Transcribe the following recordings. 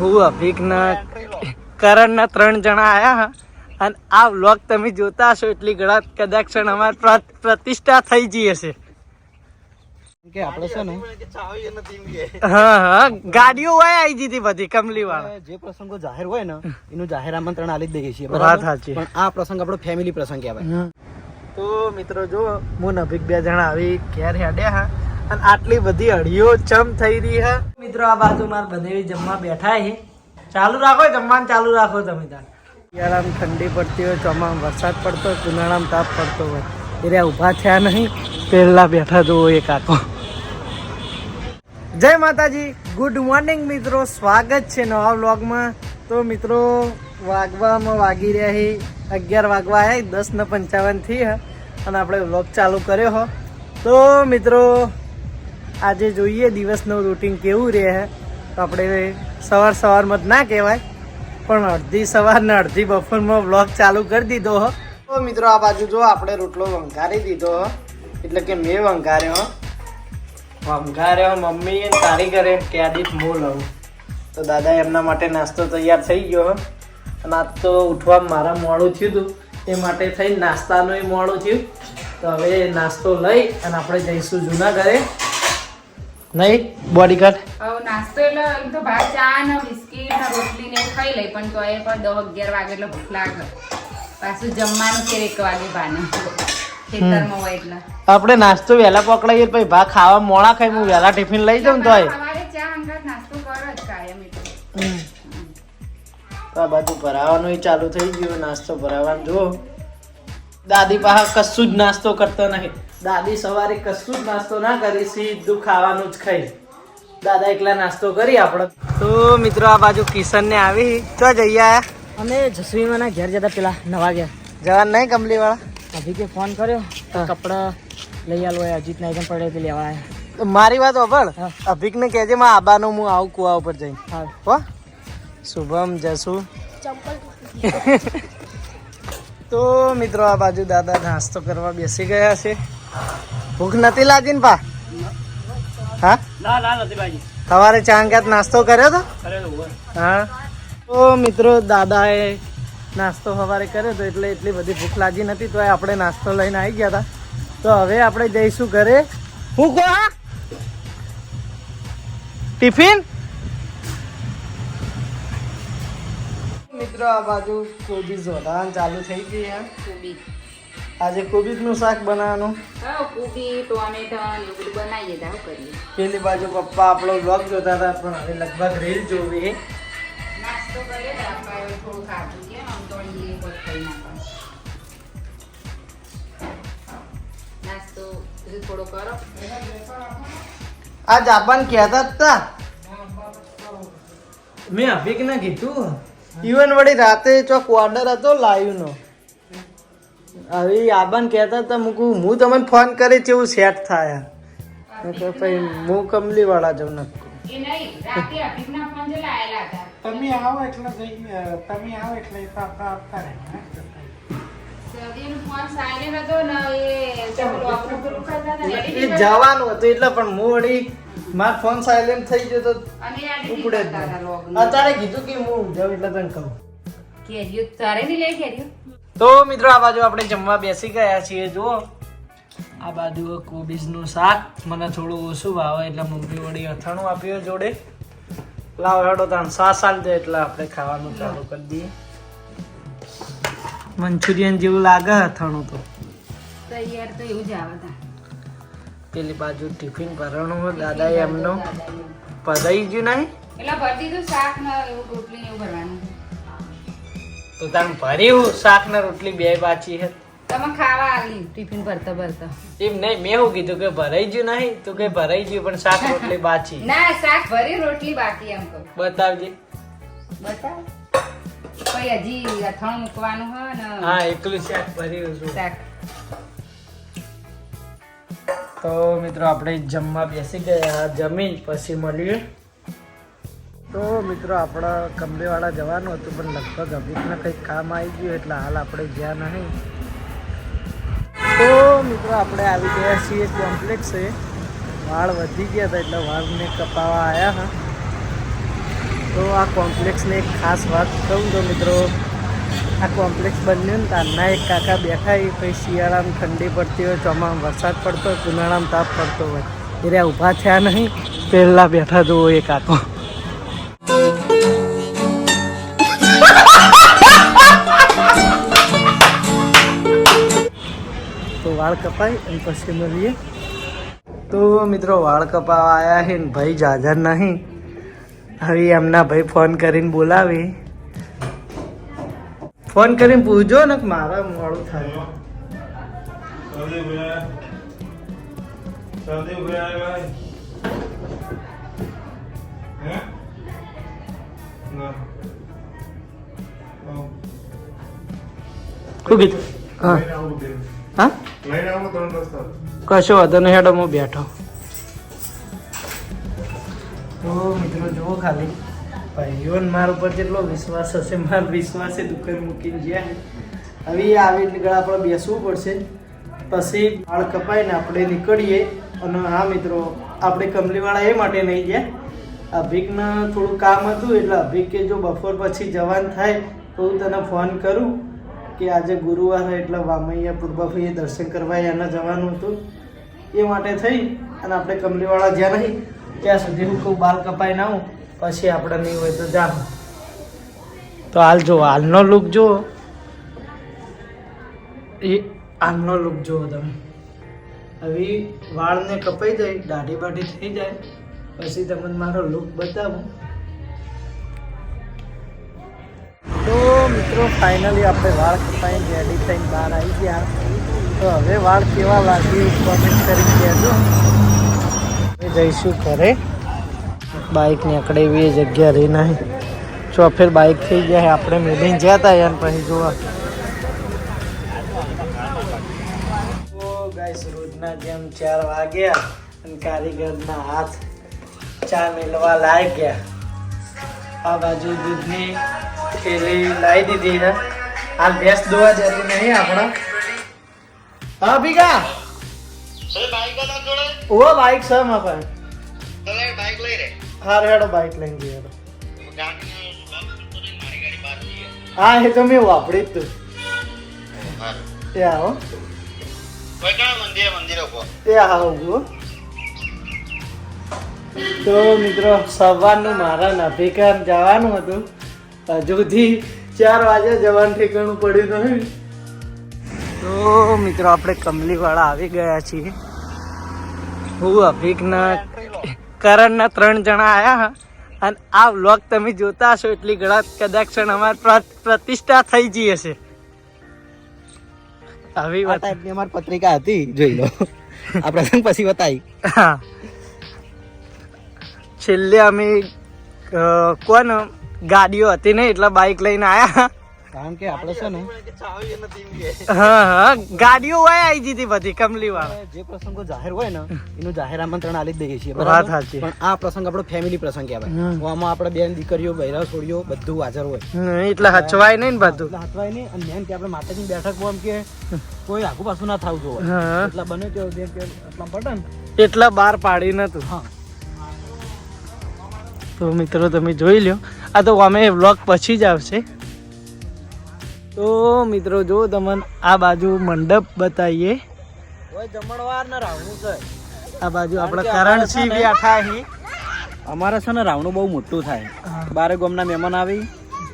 હું અભિકના કરણના ત્રણ જણા આયા હા. અને આ વ્લોગ તમે જોતા હશો એટલી ઘણા કદાચ ક્ષણ અમારે પ્રતિષ્ઠા થઈ જઈ હશે. કે આપણે છે ને હા હા ગાડીઓ હોય આવી જઈ બધી કમલી વાળા. જે પ્રસંગો જાહેર હોય ને એનું જાહેર આમંત્રણ આલી દઈએ છીએ વાત સાચી. પણ આ પ્રસંગ આપણો ફેમિલી પ્રસંગ કહેવાય. તો મિત્રો જો હું ને બે જણા આવી ઘેર હેડ્યા હા. અને આટલી બધી અડીઓ ચમ થઈ રહી હે. મિત્રો આ બાજુ માર બનેવી જમવા બેઠા હે. ચાલુ રાખો જમવાનું ચાલુ રાખો તમે તાર. શિયાળામાં ઠંડી પડતી હોય ચોમામાં વરસાદ પડતો હોય ઉનાળામાં તાપ પડતો હોય. એ રહ્યા ઊભા થયા નહીં. પહેલા બેઠા જુઓ એ કાકો જય માતાજી. ગુડ મોર્નિંગ મિત્રો. સ્વાગત છે નવા વ્લોગમાં. તો મિત્રો વાગવામાં વાગી રહ્યા છે અગિયાર વાગવા આવ્યા દસ ને પંચાવનથી અને આપણે વ્લોગ ચાલુ કર્યો હો. તો મિત્રો આજે જોઈએ, દિવસનું રૂટીન કેવું રહે તો આપણે સવાર સવારમાં જ ના કહેવાય, પણ અડધી સવાર ને અડધી બપોરમાં વ્લોગ ચાલુ કરી દીધો હો. તો મિત્રો, આ બાજુ જો આપણે રોટલો વંઘારી દીધો હો. એટલે કે મેં વંઘાર્યો વંઘાર્યો મમ્મી તારી ઘરે ક્યાદીત હું લઉં. તો દાદા એમના માટે નાસ્તો તૈયાર થઈ ગયો અને આજ તો ઉઠવા મારા મોડું થયું હતું એ માટે થઈ નાસ્તાનું મોડું થયું. તો હવે નાસ્તો લઈ અને આપણે જઈશું જૂના ઘરે. નહીં? બોડીગાર્ડ હવે નાસ્તો એટલે એમ તો ભાત ચા ને બિસ્કીટ ને રોટલી ને ખાઈ લઈ પણ તો એ પણ દસ અગિયાર વાગે એટલે ભૂખ લાગે. પાછું જમવાનું કે એક વાગે ભાને. ખેતરમાં હોય એટલે. આપણે નાસ્તો વહેલા પકડાઈએ પછી ભા ખાવા મોડા ખાઈ હું વહેલા ટિફિન લઈ જાઉં તો સવારે ચા અંગાત નાસ્તો કરો જ કાયમ તો આ બધું ભરાવાનું ચાલુ થઈ ગયું નાસ્તો ભરાવાનું. જો દાદી પાસે કશું જ નાસ્તો કરતો નહીં. દાદી સવારે કશું જ નાસ્તો ના કરી સીધું ખાવાનું જ ખાઈ. દાદા એકલા નાસ્તો કરી આપણે તો મિત્રો આ બાજુ કિશન ને આવી. તો જઈ આયા? અમે જસવીમાના ઘેર જતા પેલા નવા ગયા જવાન નહીં કમલી વાળા અભિકે ફોન કર્યો. કપડા લઈ આલો અજીત ના એકદમ પડે લેવા આવ્યા મારી વાત હોભળ. હા. અભિક ને કહેજે માં આબાનો હું આવું કુવા ઉપર જઈને. હા. હો. શુભમ જસુ. તો મિત્રો આ બાજુ દાદા નાસ્તો કરવા બેસી ગયા છે. ભૂખ નથી લાગી ને પા? હા? ના સવારે ચાંગાત નાસ્તો કર્યો તો? હા. તો મિત્રો દાદાએ નાસ્તો સવારે કર્યો તો એટલે એટલી બધી ભૂખ લાગી નથી તો આપણે નાસ્તો લઈને આવી ગયા હતા તો હવે આપણે જઈશું ઘરે. હું કહો હા? ટિફિન? મિત્રો આ બાજુ કોબીજ વધારવાનું ચાલુ થઈ ગઈ છે કોબી આજે કોબીજનું શાક બનાવવાનું. હા કોબી ટોમેટો એવું બધું બનાવીએ તો આવું કરીએ. પેલી બાજુ પપ્પા આપણો બ્લોગ જોતા હતા પણ હવે લગભગ રીલ જોવી. નાસ્તો કરીએ તો આપણે થોડું ખાધું કે આમ તો બધું ખાઈ નાખવાનું નાસ્તો થોડો કરો. આ જાપાન કહેતા હતા મેં અભિક ને કીધું. ઇવન વળી રાતે ચોક ઓર્ડર હતો લાઈવ નો. હવે આબાન કહેતા હતા મૂકું હું તમને ફોન કરી એવું સેટ થાય. મેં પછી હું કમલી વાળા જઉં નથી તમે આવો એટલે તમે આવો એટલે તો આપતા રહે જવાનું હતું એટલે પણ હું વળી ફોન સાયલેન્ટ થઈ ગયો તો ઉપડે જ કરતા હતા નહીં. logનું. અત્યારે કીધું કે હું જાઉં એટલે તને કહું. કેરીઓ તારે નહીં લે કેરીઓ? તો મિત્રો આ બાજુ આપણે જમવા બેસી ગયા છીએ જુઓ. આ બાજુ કોબીજનું શાક. મને થોડું ઓછું ભાવે એટલે મમ્મી વળી અથાણું આપ્યું જોડે. લાવ હેડો તાણ સાત સાલ એટલે આપણે ખાવાનું ચાલુ કરી દઈએ. મંચુરિયન જેવું લાગે અથાણું તો. તૈયાર તો એવું જ આવે પેલી બાજુ ટિફિન ભરણું હોય દાદાએ એમનો પધાઈ ગયું નહીં? એટલે ભરતી તો શાક ને એવું રોટલી એવું ભરવાનું. તો તાણ ભર્યું શાક ને રોટલી બે બાચી હે? તમે ખાવા આલી ટિફિન ભરતા ભરતા. એમ નહીં મેં એવું કીધું કે ભરાઈ ગયું નહીં તો કે ભરાઈ ગયું પણ શાક રોટલી બાચી. ના શાક ભરી રોટલી બાકી એમ કહું. બતાવજે. બતાવ. પછી હજી અથાણું મૂકવાનું હોય ને હા એકલું શાક ભર્યું છું શાક. તો મિત્રો આપણે જમવા બેસી ગયા જમીન પછી મળીએ. તો મિત્રો આપણા કંબેવાળા જવાનું હતું પણ લગભગ અભિકને કંઈક કામ આવી ગયું એટલે હાલ આપણે ગયા નહીં. તો મિત્રો આપણે આવી ગયા છીએ કોમ્પ્લેક્સે. વાળ વધી ગયા હતા એટલે વાળને કપાવા આવ્યા હા. તો આ કોમ્પ્લેક્સની એક ખાસ વાત કહું તો મિત્રો, આ કોમ્પ્લેક્સ બન્યું ને તારના એક કાકા બેઠા એ પછી શિયાળામાં ઠંડી પડતી હોય ચોમામાં વરસાદ પડતો હોય, ઉનાળામાં તાપ પડતો હોય. એ રહ્યા ઊભા થયા નહીં, પહેલાં બેઠા જુઓ એ કાકો. તો વાળ કપાય અને પછી મળીએ. તો મિત્રો, વાળ કપાવા આવ્યા છે ભાઈ જાજર નહીં. હવે એમના ભાઈ ફોન કરીને બોલાવે ફોન કરીને પૂછજો ને મારા મોડું થાય. શું કીધું હા. હા કશો વાંધો નહીં હેડો હું બેઠો તો મિત્રો, જુઓ ખાલી. ભાઈઓન મારા ઉપર જેટલો વિશ્વાસ હશે, મારો વિશ્વાસ એ દુકાન મૂકીને જ્યાં હવે આવી નીકળ આપણે બેસવું પડશે. પછી વાળ કપાઈને આપણે નીકળીએ. અને હા મિત્રો, આપણે કમલીવાળા એ માટે નહીં ગયા. અભિકને થોડું કામ હતું, એટલે અભિક કે જો બપોર પછી જવાન થાય, તો હું તને ફોન કરું કે આજે ગુરુવાર એટલે વામૈયા પૂર્વાભાઈએ દર્શન કરવા એના જવાનું હતું. એ માટે થઈ, અને આપણે કમલીવાળા જ્યાં નહીં. ત્યાં સુધી કહું, બાલ કપાઈ ના આવું, પછી આપણે નહીં હોય તો જાણ તો હાલ જો, હાલનો લુક જુઓ. એ હાલનો લુક જુઓ તમે. હવે વાળને કપાઈ જાય, દાઢી બાઢી થઈ જાય, પછી તમને મારો લુક બતાવું. તો મિત્રો ફાઇનલી આપણે વાળ કપાઈને રેડી થઈને બહાર આવી ગયા. તો હવે વાળ કેવા લાગ્યું કોમેન્ટ કરી કહેજો. જઈશું ઘરે. બાઇક નીકળે એવી જગ્યા રહી નહીં. જો ફેર બાઇક થઈ ગયા આપણે મેલીને ગયા હતા યાર પછી જોવા. તો ગાઈસ રોજના જેમ ચાર વાગ્યા અને કારીગરના હાથ ચા મેળવા લાગી ગયા. આ બાજુ દૂધની થેલી લાવી દીધી આ હાલ દોવા જતી નહીં આપણા. હા ભીગા ઓ બાઈક છે માં પણ. હા હેડો બાઈક લઈને જઈએ. હા એ તો મેં વાપરી જ તું. એ આવો. એ આવો તો મિત્રો સવારનું મારા નભીકામ જવાનું હતું. હજુ સુધી ચાર વાગે જવાનું ઠેકાણું પડ્યું નહીં તો મિત્રો આપણે કમલીવાળા આવી ગયા છીએ. હું અભિકના કરણના ત્રણ જણા આવ્યા અને આ વ્લોગ તમે જોતા હશો એટલી ઘણા કદાચ ક્ષણ અમારી પ્ર- પ્રતિષ્ઠા થઈ જઈ હશે. આવી વાત. અમારી પત્રિકા હતી જોઈ લો. આ પ્રસંગ પછી બતાવી. હા. છેલ્લે અમે કોણ? ગાડીઓ હતી ને એટલે બાઇક લઈને આયા કારણ કે આપણે છે ને હા હા ગાડીઓ હોય આવી જતી બધી કમલી વાળા. જે પ્રસંગો જાહેર હોય ને એનું જાહેર આમંત્રણ આલી દઈએ છીએ વાત સાચી. પણ આ પ્રસંગ આપણો ફેમિલી પ્રસંગ કહેવાય. આમાં આપણે બેન દીકરીઓ બૈરા છોડીઓ બધું હાજર હોય. એટલે હચવાય નહીં ને બધું. હચવાય નહીં અને મેન કે આપણે માતાજી બેઠક હોય કે કોઈ આગુ પાછું ના થવું જોઈએ. એટલા બને તો જે કે એટલા પટન એટલા બાર પાડી નતું. હા. તો મિત્રો તમે જોઈ લ્યો. આ તો અમે વ્લોગ પછી જ આવશે. તો મિત્રો જો તમને આ બાજુ મંડપ બતાવીએ. જમણવાર ના રાવણું છે. આ બાજુ આપણે કરણસિંહ બેઠા હી? અમારે છે ને રાવણું બહુ મોટું થાય. બારે ગામના મહેમાન આવી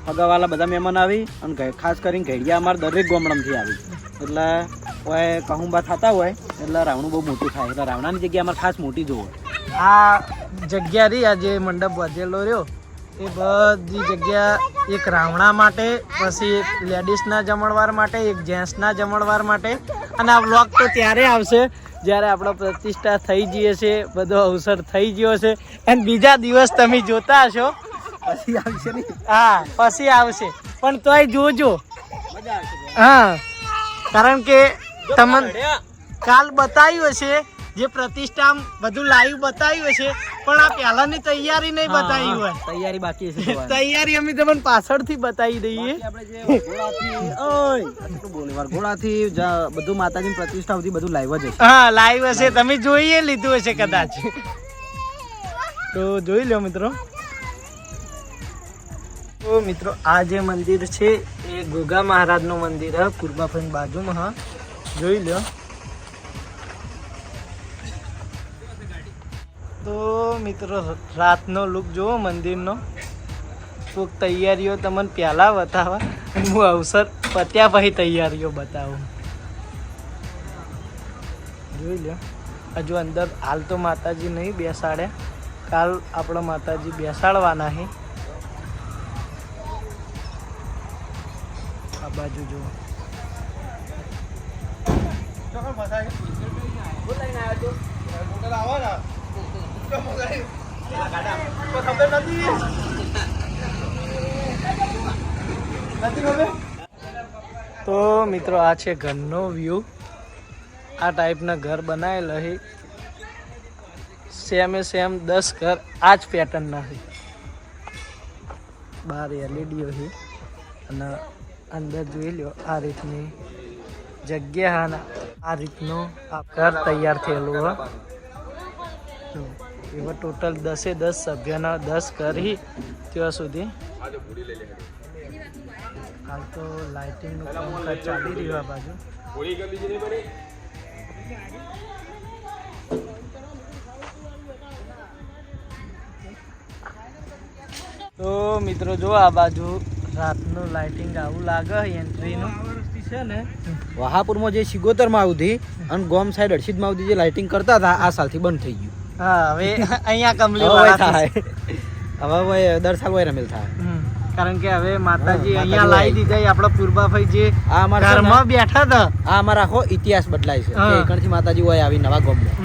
ફગાવાલા બધા મહેમાન આવી અને ખાસ કરીને ઘેડિયા અમારે દરેક ગામડામાંથી આવી. એટલે કોઈ કહુંબા થતા હોય એટલે રાવણું બહુ મોટું થાય. એટલે રાવણાની જગ્યા અમારે ખાસ મોટી જોવો. આ જગ્યા રહી આ જે મંડપ વધેલો રહ્યો એ બધી જગ્યા એક રાવણા માટે પછી એક લેડીઝના જમણવાર માટે એક જેન્ટ્સના જમણવાર માટે. અને આ બ્લોગ તો ત્યારે આવશે જ્યારે આપણો પ્રતિષ્ઠા થઈ જઈએ છે બધો અવસર થઈ ગયો છે અને બીજા દિવસ તમે જોતા હશો. પછી આવશે હા પછી આવશે. પણ તોય જોજો. હા. કારણ કે તમને કાલ બતાવ્યું હશે જે પ્રતિષ્ઠા બધું લાઈવ બતાવ્યું હશે પણ આ પહેલાની તૈયારી નહીં બતાવી હોય. તૈયારી બાકી છે તૈયારી અમે તમને પાછળથી બતાવી દઈએ. જા- બધું માતાજી પ્રતિષ્ઠા સુધી બધું લાઈવ જ હશે. હા લાઈવ હશે. તમે જોઈએ લીધું હશે કદાચ. તો જોઈ લો મિત્રો. તો મિત્રો આ જે મંદિર છે એ ગોગા મહારાજનું મંદિર હે પૂર્વાફઈની બાજુમાં હા. જોઈ લો. તો મિત્રો રાતનો લુક જુઓ મંદિરનો. કોઈક તૈયારીઓ તમને પહેલાં બતાવવા. અને હું અવસર પત્યા પછી તૈયારીઓ બતાવું. જોઈ લો હજુ અંદર હાલ તો માતાજી નહીં બેસાડે કાલ આપણો માતાજી બેસાડવાના છે. આ બાજુ જુઓ. તો મિત્રો આ છે ઘરનો વ્યૂ આ ટાઈપના ઘર બનાવેલા છે. સેમે સેમ દસ ઘર આ જ પેટર્નના છે. બહાર એલઈડીઓ છે. અને અંદર જોઈ લો આ રીતની જગ્યા આ રીતનું આ ઘર તૈયાર થયેલું હ જો, એવા ટોટલ દસે દસ સભ્યના દસ કરી ત્યાં સુધી. હાલ તો લાઇટિંગનું કામકાજ ચાલી રહ્યું આ બાજુ. તો મિત્રો જો આ બાજુ રાતનું લાઇટિંગ આવું લાગે એન્ટ્રીનું છે ને વહાપુરમાં જે સિગોતરમાં આવતી અને ગોમ સાઈડ હર્ષિદમાં આવતી જે લાઇટિંગ કરતા હતા આ સાલથી બંધ થઈ ગયું. હા હવે અહીંયા કમલી હવે વાળા થાય. હવે હવે દર સાલ હોય રમેલ થાય. કારણ કે હવે માતાજી અહીંયા લાવી દીધા આપણા પૂર્વાભાઈ જે આ અમારા ઘરમાં બેઠા હતા. આ અમારા આખો ઇતિહાસ બદલાય છે. એકણથી માતાજી હોય આવી નવા ગોમમાં.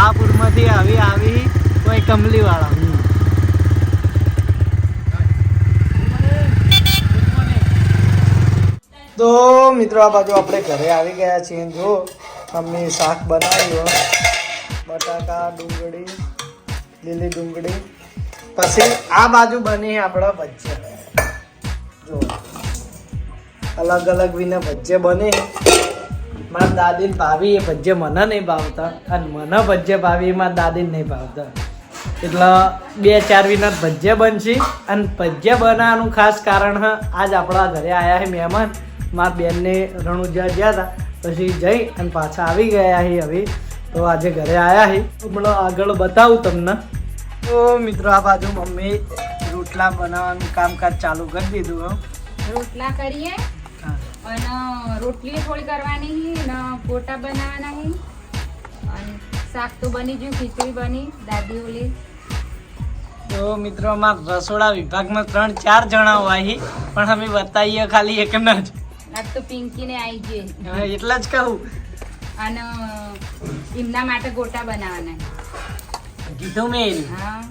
આ પૂરમાંથી આવી આવી કોઈ કમલી વાળા. તો મિત્રો આ બાજુ આપણે ઘરે આવી ગયા છીએ. જો મમ્મી શાક બનાવ્યું. બટાકા, ડુંગળી, લીલી ડુંગળી. પછી આ બાજુ બની આપણા ભજીયા. જો. અલગ અલગ વિના ભજીયા બને. મારા દાદી ભાવી એ ભજીયા મને નહીં ભાવતા અને મને ભજ્જે ભાવી એ મારા દાદી નહીં ભાવતા. એટલે બે ચાર વિના ભજીયા બનશે અને ભજીયા બનાવવાનું ખાસ કારણ આજ આપણા ઘરે આવ્યા છે મહેમાન. મારા બેનને રણુજા ગયા હતા પછી જઈ અને પાછા આવી ગયા છે હવે. તો આજે ઘરે આવ્યા છે હમણાં આગળ બતાવું તમને. તો મિત્રો આ બાજુ મમ્મી રોટલા બનાવવાનું કામકાજ ચાલુ કરી દીધું હો. રોટલા કરીએ હા. અને રોટલી થોડી કરવાની ને અને બનાવવાના હી. અને શાક તો બની ગયું ખીચડી બની દાદી ઓલી. તો મિત્રો માં રસોડા વિભાગમાં ત્રણ ચાર જણા હોય પણ અમે બતાવીએ ખાલી એક જ. આજ તો પિંકીને આવી ગઈ. હા, એટલે જ કહું. અને એમના માટે ગોટા બનાવવાના કીધું મેં. હા.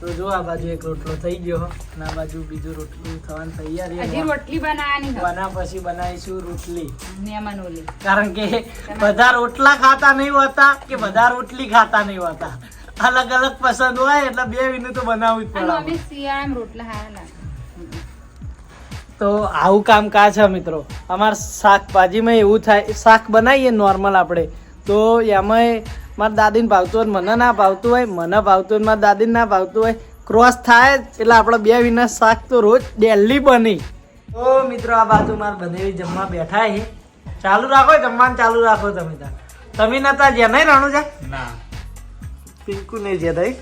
તો જો આ બાજુ એક રોટલો થઈ ગયો અને આ બાજુ બીજું રોટલું થવાની તૈયાર હજી રોટલી બનાવવાની બના પછી બનાવીશું રોટલી. ઓલી. કારણ કે બધા રોટલા ખાતા નહીં હોતા કે બધા રોટલી ખાતા નહીં હોતા. અલગ અલગ પસંદ હોય એટલે બે વિનું તો બનાવવું જ પડે અમે શિયાળામાં રોટલા લાગે તો આવું કામ કા છે મિત્રો? અમારે શાકભાજીમાં એવું થાય શાક બનાવીએ નોર્મલ આપણે. તો એમાંય મારા દાદીને ભાવતું હોય મને ના ભાવતું હોય મને ભાવતું હોય મારા દાદીને ના ભાવતું હોય ક્રોસ થાય એટલે આપણે બે વિના શાક તો રોજ ડેલી બની. તો મિત્રો આ બાજુ મારે બનેવી જમવા બેઠા છે ચાલુ રાખો જમવાનું ચાલુ રાખો તમે તાર તમે નતા જ્યાં નહીં રાણું જા? ના. પિંકુ નહીં? જે થઈ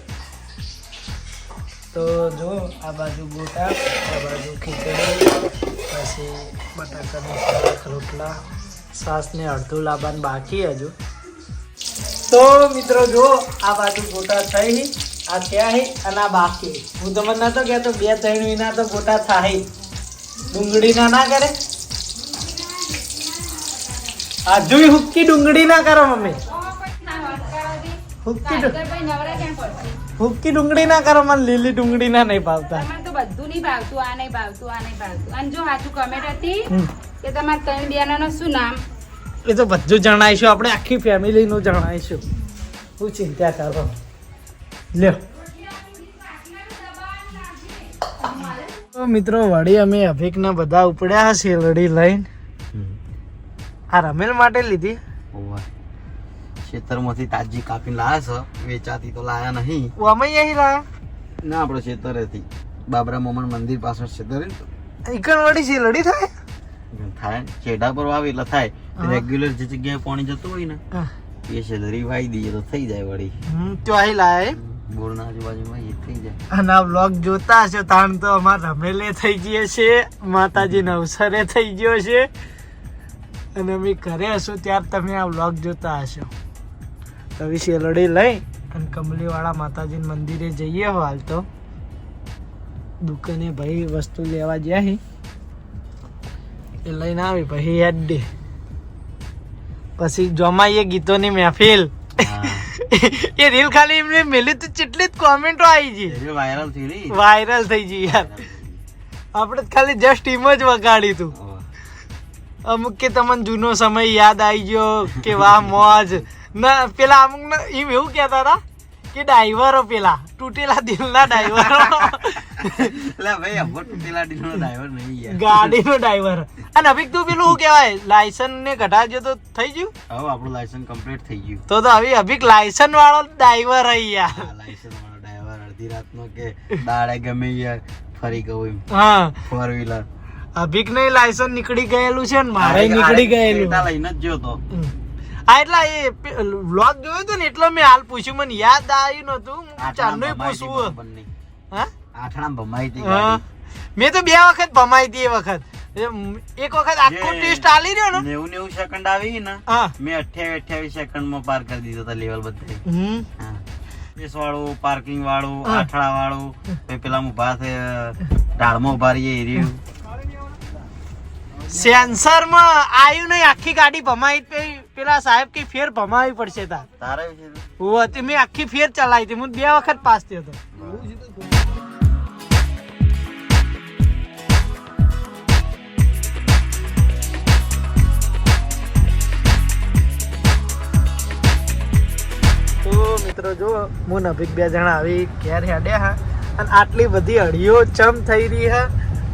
તો જો આ બાજુ ગોટા આ બાજુ ખીચડી પછી બટાકાનું શાક રોટલા સાસને અડધું લાવવાનું બાકી હજુ. તો મિત્રો જો આ બાજુ ગોટા થઈ આ થયા હી અને આ બાકી. હું તમને નતો કહેતો બે ત્રણ વિના તો ગોટા થાય. ડુંગળીના ના કરે? હજુ હુક્કી ડુંગળી ના કરો મમ્મી. હુક્કી હુક્કી ડુંગળી ના કરો મને લીલી ડુંગળી ના નહીં ભાવતા. તમારે તો બધું નહીં ભાવતું આ નહીં ભાવતું આ નહીં ભાવતું. અને જો સાચું કમેન્ટ હતી કે તમારા ત્રણ બિયાનાનું શું નામ? એ તો બધું જણાવીશું આપણે આખી ફેમિલીનું જણાવીશું. હું ચિંતા કરો. લ્યો. તો મિત્રો વળી અમે અભિકના બધા ઉપડ્યા છે લડી લઈને. આ રમેલ માટે લીધી. ખેતરમાંથી તાજી કાપીને લાયા છે. વેચાતી તો લાયા નહીં. અમે અહીં લાયા? ના આપણો ખેતર હતી બાબરા મોમન મંદિર પાછળ છે દરે ઈકણ વળી છે લડી થાય? થાય. ચેડા પર વાવી એટલે થાય. રેગ્યુલર જે જગ્યાએ પાણી જતું હોય ને એ સેલરી વાઈ દઈએ તો થઈ જાય વળી. તો અહીં લાયા બોરના આજુબાજુમાં એ થઈ જાય. અને આ બ્લોગ જોતા હશો તાણ તો અમાર રમેલે થઈ ગયે છે માતાજી અવસરે થઈ ગયો છે. અને અમે ઘરે હશું ત્યાર તમે આ બ્લોગ જોતા હશો. તો હવે શેલડી લઈ અને કમલીવાળા માતાજીના મંદિરે જઈએ હો હાલ તો. દુકાને ભાઈ વસ્તુ લેવા ગયા એ લઈને આવી પછી યાદ દે પછી જમાઈએ ગીતોની મહેફિલ. એ રીલ ખાલી એમને મેલી તો કેટલી જ કોમેન્ટો આવી ગઈ. વાયરલ થઈ રહી. વાયરલ થઈ ગઈ યાર. આપણે ખાલી જસ્ટ એમ જ વગાડી તું. અમુક કે તમને જૂનો સમય યાદ આવી ગયો કે વાહ મોજ. ના પેલા અમુક ને એમ એવું કહેતા હતા કે ડાઈવરો પેલા તૂટેલા દિલના ડાઈવરો ભાઈ તૂટેલા ડીનો ડ્રાઈવર નહીં યાર. ગાડીનો ડાઈવર અને અભિક તું પેલું શું કહેવાય લાયસન્સ ને ઘટાડજો તો થઈ ગયું? હવે આપણું લાયસન્સ કમ્પ્લીટ થઈ ગયું. તો તો હવે અભિક લાયસન્સ વાળો ડાઈવર રહી યાર. લાયસન્સ વાળો ડ્રાઈવર અડધી રાતનો કે દાડે ગમે યાર ફરી એમ. હા. ફોર વ્હીલર અભિક ને લાયસન્સ નીકળી ગયેલું છે ને મારે નીકળી ગયેલું. લઈને જ ગયો હા એટલા એ વ્લોગ જોયો તો ને એટલે મેં હાલ પૂછ્યું. મને યાદ આવ્યું નતું હું પૂછવું હા? આઠણા ભમાઈ હતી મેં તો બે વખત ભમાઈ હતી એ વખત. એક વખત આખો ટેસ્ટ આલી રહ્યો ને. નેવું નેવું સેકન્ડ આવી ને મેં અઠ્યાવીસ અઠ્યાવીસ સેકન્ડમાં પાર કરી દીધો હતા લેવલ બધે હમ. વાળું પાર્કિંગ વાળું. આઠડા વાળું પેલા ઊભા છે ઢાળમાં ઊભા રહીએ એ રહ્યું. સેન્સરમાં આવ્યું નહીં આખી ગાડી ભમાઈ પેલા સાહેબ કે ફેર ભમાવી પડશે તાર. તારે હું હતી મેં આખી ફેર ચલાવી હતી. હું બે વખત પાસ થયો હતો. તો મિત્રો જો હું નભીક બે જણા આવી ઘેર હેડ્યા હા અને આટલી બધી અડીઓ ચમ થઈ રહી હા.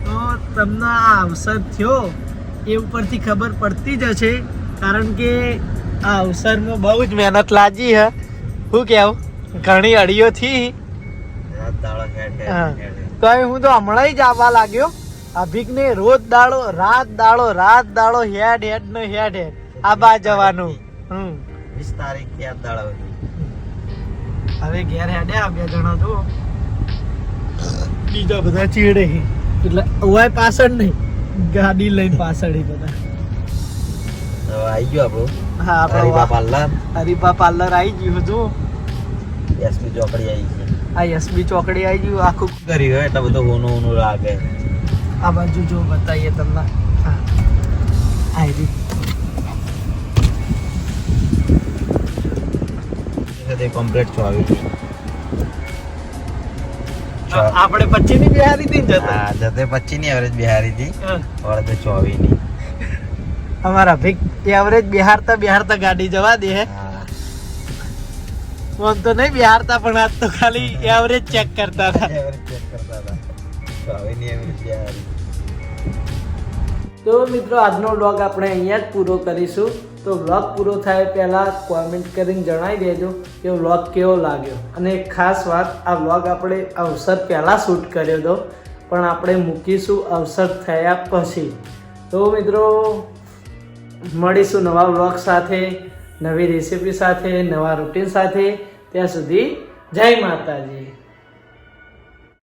તો તમને આ અવસર થયો એ ઉપરથી ખબર પડતી જ હશે કારણ કે આ અવસરમાં બહુ જ મહેનત લાગી હે. શું કહેવું ઘણી અડીઓ થી. તો હું તો હમણાં જ આવવા લાગ્યો. અભિકને રોજ દાડો રાત દાડો રાત દાડો હેડ હેડ નો હેડ હેડ. બા જવાનું. હમ. વીસ તારીખ ક્યાં દાડો હવે ઘેર હેડ્યા બે જણા તો. બીજા બધા ચીડે એટલે ઓય પાછળ નહીં. ગાડી લઈને પાછળ બધા. આવી ગયો આપણું. હા હરીબા પાર્લર. હરીબા પાર્લર આવી ગયું હતું એસબી ચોકડી આવી ગઈ આ એસબી ચોકડી આવી ગયું આખું કરી ગયો એટલે બધો ઓનો ઓનો લાગે. આ બાજુ જો બતાવીએ તમને. હા. તે કમ્પ્લીટ છો આવી આપણે પચીસની બિહારી થી જતા જતે પચીસની એવરેજ બિહારી હા. વળતે ચોવીસની અમારા ભીખ એવરેજ બિહારતા બિહારતા ગાડી જવા દે હે. આમ તો નહીં બિહારતા પણ આજ તો ખાલી એવરેજ ચેક કરતા હતા. તો મિત્રો આજનો વ્લોગ આપણે અહીંયા જ પૂરો કરીશું. તો વ્લોગ પૂરો થાય પહેલાં કોમેન્ટ કરીને જણાવી દેજો કે વ્લોગ કેવો લાગ્યો. અને એક ખાસ વાત આ વ્લોગ આપણે અવસર પહેલાં શૂટ કર્યો હતો પણ આપણે મૂકીશું અવસર થયા પછી. તો મિત્રો મળીશું નવા બ્લોગ સાથે નવી રેસીપી સાથે નવા રૂટીન સાથે. ત્યાં સુધી જય માતાજી.